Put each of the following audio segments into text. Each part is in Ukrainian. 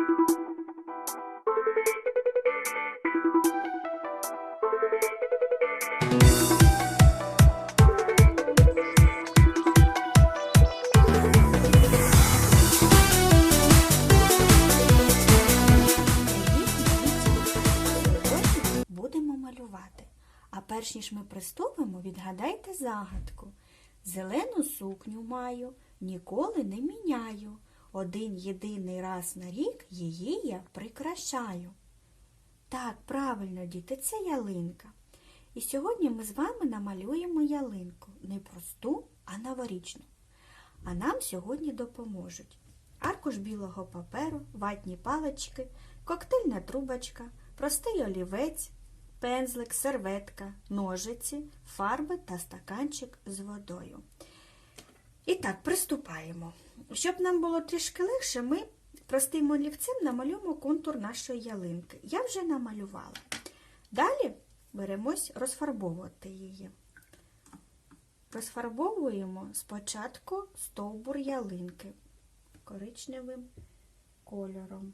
Будемо малювати. А перш ніж ми приступимо, відгадайте загадку. Зелену сукню маю, ніколи не міняю. Один єдиний раз на рік її я прикрашаю. Так, правильно, діти, це ялинка. І сьогодні ми з вами намалюємо ялинку не просту, а новорічну. А нам сьогодні допоможуть аркуш білого паперу, ватні палички, коктейльна трубочка, простий олівець, пензлик, серветка, ножиці, фарби та стаканчик з водою. І так, приступаємо. Щоб нам було трішки легше, ми простим олівцем намалюємо контур нашої ялинки. Я вже намалювала. Далі беремось розфарбовувати її. Розфарбовуємо спочатку стовбур ялинки коричневим кольором.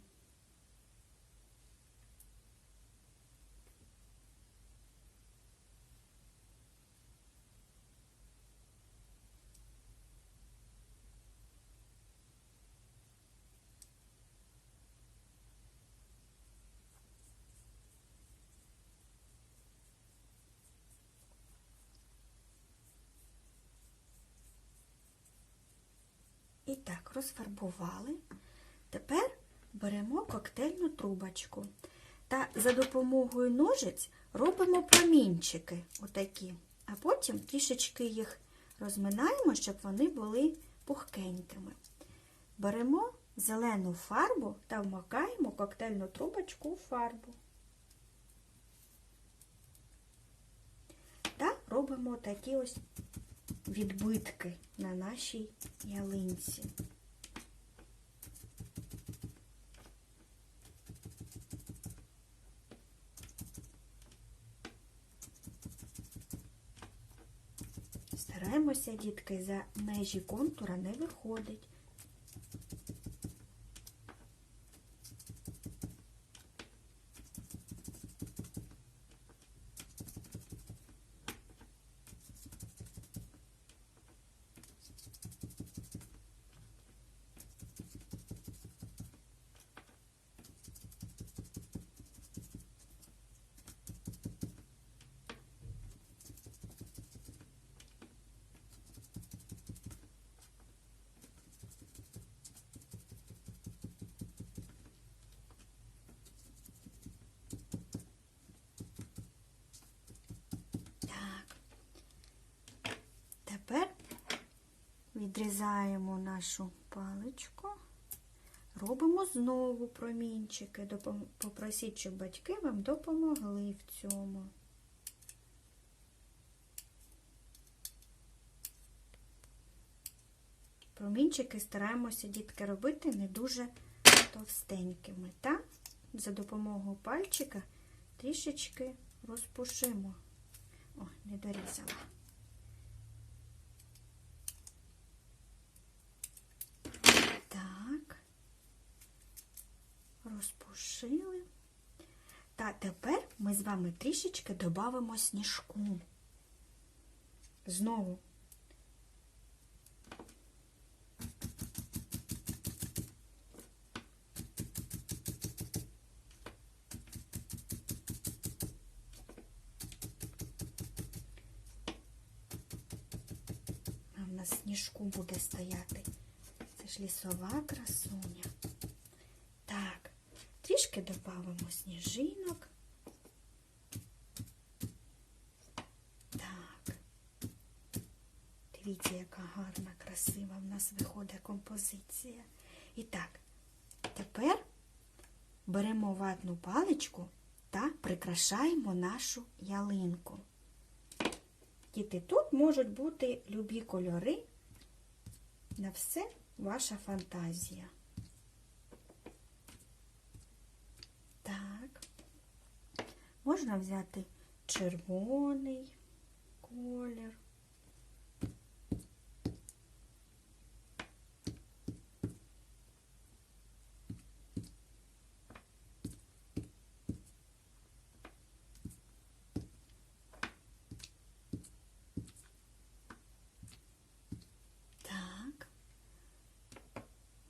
І так, розфарбували. Тепер беремо коктейльну трубочку та за допомогою ножиць робимо промінчики, отакі, а потім трішечки їх розминаємо, щоб вони були пухкенькими. Беремо зелену фарбу та вмакаємо коктейльну трубочку у фарбу. Та робимо такі ось відбитки на нашій ялинці. Стараємося, дітки, за межі контура не виходить. Так. Тепер відрізаємо нашу паличку, робимо знову промінчики. Попросіть, щоб батьки вам допомогли в цьому. Промінчики стараємося, дітки, робити не дуже товстенькими. Та за допомогою пальчика трішечки розпушимо. О, не дорізала. Так, розпушили. Та тепер ми з вами трішечки додамо сніжку. Знову. А в нас сніжку буде стояти. Це ж лісова красуня. Так, трішки додамо сніжинок. Так. Дивіться, яка гарна, красива в нас виходить композиція. І так, тепер беремо ватну паличку та прикрашаємо нашу ялинку. Діти, тут можуть бути любі кольори. На все ваша фантазія. Можна взяти червоний колір.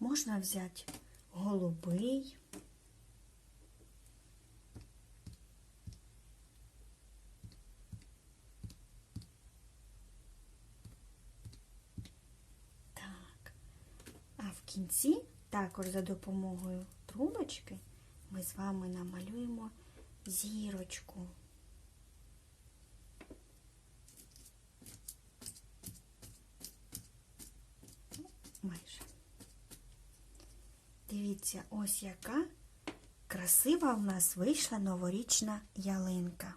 Можна взяти голубий. Кінці, також за допомогою трубочки, ми з вами намалюємо зірочку. Ну, Майже. Дивіться, ось яка красива в нас вийшла новорічна ялинка.